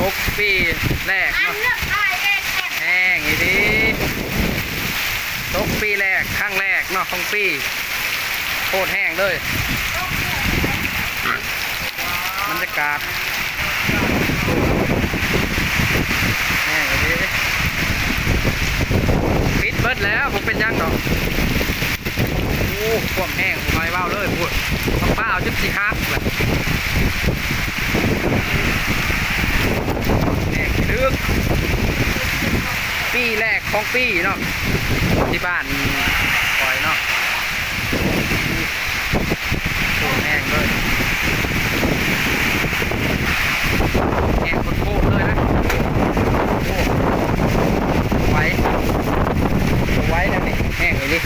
ตกปีแรกอันเนาะเลือกถ่ายเองแอบแห้งอีดีตกปีแรกครั้งแรกเนาะของปีโคตรแห้งเลยบรรยากาศแห้งอีดีปิดเบิดแล้วผมเป็นยังเนาะโอ้ความแห้งผมไม่เบ้าเลยพูดข้าวเปล่าจุดสี่ฮักเลยแห้งลึก ปีแรกของปีเนาะที่บ้านปล่อยเนาะโคตรแห้งเลยแห้งโคตรเลยนะโอ้ไว้เอาไว้นะนี่แห้งเลยดิ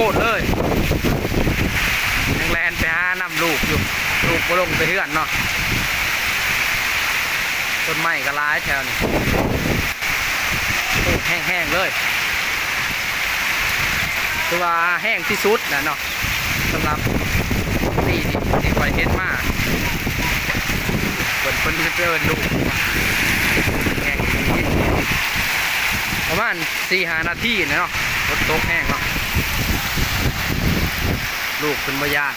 แห้งโคตรๆเลยยังแลนไปหานำลูกอยู่ ลูกก็ลงไปเฮือนเนาะต้นไม้ก็ร้ายแถวนี้แห้งๆเลยคือว่าแห้งที่สุดนะเนาะสำหรับที่ที่ที่คอยเฮ็ดมาเปิดคนจะเจอลูกแห้งดีประมาณสี่หานาทีนะเนาะรถตกแห้ง ลูกเป็นบ่ยาน